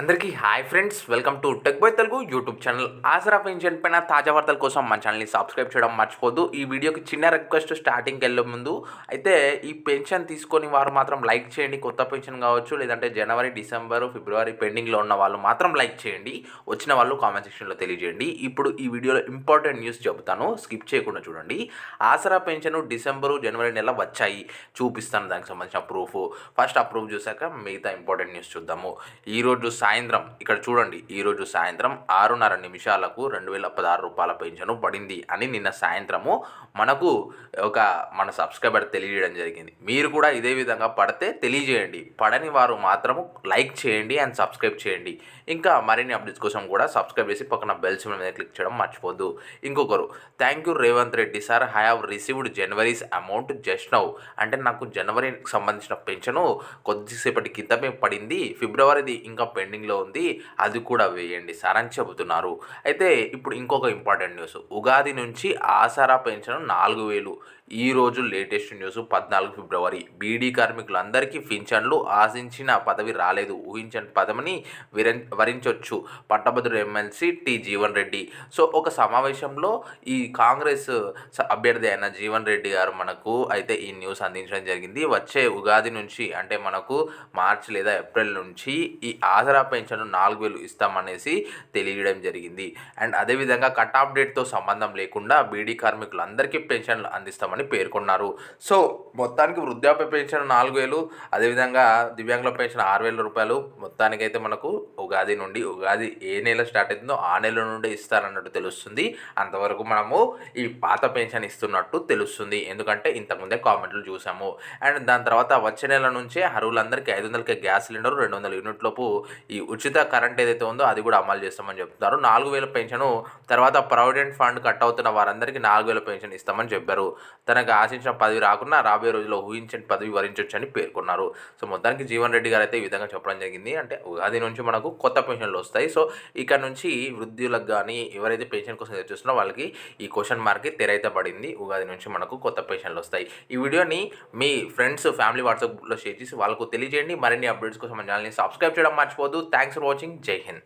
అందరికీ hi friends welcome to tech by Telugu YouTube channel. Aasara pension పైన తాజా వార్తల కోసం మన ఛానల్ని సబ్స్క్రైబ్ చేయడం మర్చిపోద్దు ఈ వీడియోకి చిన్న రిక్వెస్ట్ స్టార్టింగ్కి వెళ్ళే ముందు అయితే ఈ పెన్షన్ తీసుకొని వారు మాత్రం లైక్ చేయండి. కొత్త పెన్షన్ కావచ్చు లేదంటే జనవరి డిసెంబర్ ఫిబ్రవరి పెండింగ్లో ఉన్న వాళ్ళు మాత్రం లైక్ చేయండి. వచ్చిన వాళ్ళు కామెంట్ సెక్షన్లో తెలియజేయండి. ఇప్పుడు ఈ వీడియోలో ఇంపార్టెంట్ న్యూస్ చెబుతాను. స్కిప్ చేయకుండా చూడండి. ఆసరా పెన్షన్ డిసెంబరు జనవరి నెల వచ్చాయి. చూపిస్తాను దానికి సంబంధించిన ప్రూఫ్. ఫస్ట్ ఆ ప్రూఫ్ చూసాక మిగతా ఇంపార్టెంట్ న్యూస్ చూద్దాము. ఈరోజు సాయంత్రం ఇక్కడ చూడండి ఈరోజు సాయంత్రం ఆరున్నర నిమిషాలకు రెండు వేల పదహారు రూపాయల పెన్షన్ పడింది అని నిన్న సాయంత్రము మనకు ఒక మన సబ్స్క్రైబర్ తెలియజేయడం జరిగింది. మీరు కూడా ఇదే విధంగా పడితే తెలియజేయండి. పడని వారు మాత్రము లైక్ చేయండి అండ్ సబ్స్క్రైబ్ చేయండి. ఇంకా మరిన్ని అప్డేట్స్ కోసం కూడా సబ్స్క్రైబ్ చేసి పక్కన బెల్ సింబల్ మీద క్లిక్ చేయడం మర్చిపోద్దు ఇంకొకరు thank you Revanth Reddy sir. I have received January's amount just now అంటే నాకు జనవరికి సంబంధించిన పెన్షను కొద్దిసేపటి క్రితమే పడింది. ఫిబ్రవరిది ఇంకా పెండింగ్ ట్రెండింగ్లో ఉంది. అది కూడా వేయండి. సార్ అని చెబుతున్నారు. అయితే ఇప్పుడు ఇంకొక ఇంపార్టెంట్ న్యూస్. ఉగాది నుంచి ఆసరా పెన్షన్ నాలుగు వేలు. ఈ రోజు లేటెస్ట్ న్యూస్ పద్నాలుగు ఫిబ్రవరి. బీడీ కార్మికులందరికీ పింఛన్లు ఆశించిన పదవి రాలేదు. ఊహించని పదవిని విర వరించవచ్చు పట్టభద్రుడు MLC T Jeevan Reddy. So ఒక సమావేశంలో ఈ కాంగ్రెస్ స- అభ్యర్థి అయిన జీవన్ రెడ్డి గారు మనకు అయితే ఈ న్యూస్ అందించడం జరిగింది. వచ్చే ఉగాది నుంచి అంటే మనకు మార్చ్ లేదా ఏప్రిల్ నుంచి ఈ ఆసరా పెన్షన్ నాలుగు వేలు ఇస్తామనేసి తెలియడం జరిగింది. అండ్ అదేవిధంగా కట్ ఆఫ్ డేట్తో సంబంధం లేకుండా బీడీ కార్మికులందరికీ పెన్షన్లు అందిస్తామని పేర్కొన్నారు. సో మొత్తానికి వృద్ధాప్య పెన్షన్ నాలుగు వేలు అదేవిధంగా దివ్యాంగుల పెన్షన్ ఆరు వేల రూపాయలు. మొత్తానికైతే మనకు ఉగాది నుండి ఉగాది ఏ నెల స్టార్ట్ అవుతుందో ఆ నెల నుండి ఇస్తారన్నట్టు తెలుస్తుంది. అంతవరకు మనము ఈ పాత పెన్షన్ ఇస్తున్నట్టు తెలుస్తుంది. ఎందుకంటే ఇంతకుముందే కామెంట్లు చూసాము. అండ్ దాని తర్వాత వచ్చే నెల నుంచే అర్హులందరికీ ఐదు వందలకి గ్యాస్ సిలిండర్ రెండు వందల యూనిట్ లోపు ఈ ఉచిత కరెంట్ ఏదైతే ఉందో అది కూడా అమలు చేస్తామని చెప్తున్నారు. నాలుగు వేల పెన్షన్ తర్వాత ప్రావిడెంట్ ఫండ్ కట్ అవుతున్న వారందరికీ నాలుగు వేల పెన్షన్ ఇస్తామని చెప్పారు. తనకు ఆశించిన పదవి రాకున్నా రాబోయే రోజుల్లో ఊహించని పదవి వరించవచ్చు అని పేర్కొన్నారు. సో మొత్తానికి జీవన్ రెడ్డి గారు అయితే ఈ విధంగా చెప్పడం జరిగింది. అంటే ఉగాది నుంచి మనకు కొత్త పెన్షన్లు వస్తాయి. సో ఇక్కడ నుంచి వృద్ధులకు కానీ ఎవరైతే పెన్షన్ కోసం ఎదురు చూస్తున్నారో వాళ్ళకి ఈ క్వశ్చన్ మార్క్కి తెరైతే పడింది. ఉగాది నుంచి మనకు కొత్త పెన్షన్లు వస్తాయి. ఈ వీడియోని మీ ఫ్రెండ్స్ ఫ్యామిలీ వాట్సాప్లో షేర్ చేసి వాళ్ళకు తెలియజేయండి. మరిన్ని అప్డేట్స్ కోసం మన ఛానల్ని సబ్స్క్రైబ్ చేయడం మర్చిపోదు థ్యాంక్స్ ఫర్ వాచింగ్. జై హింద్.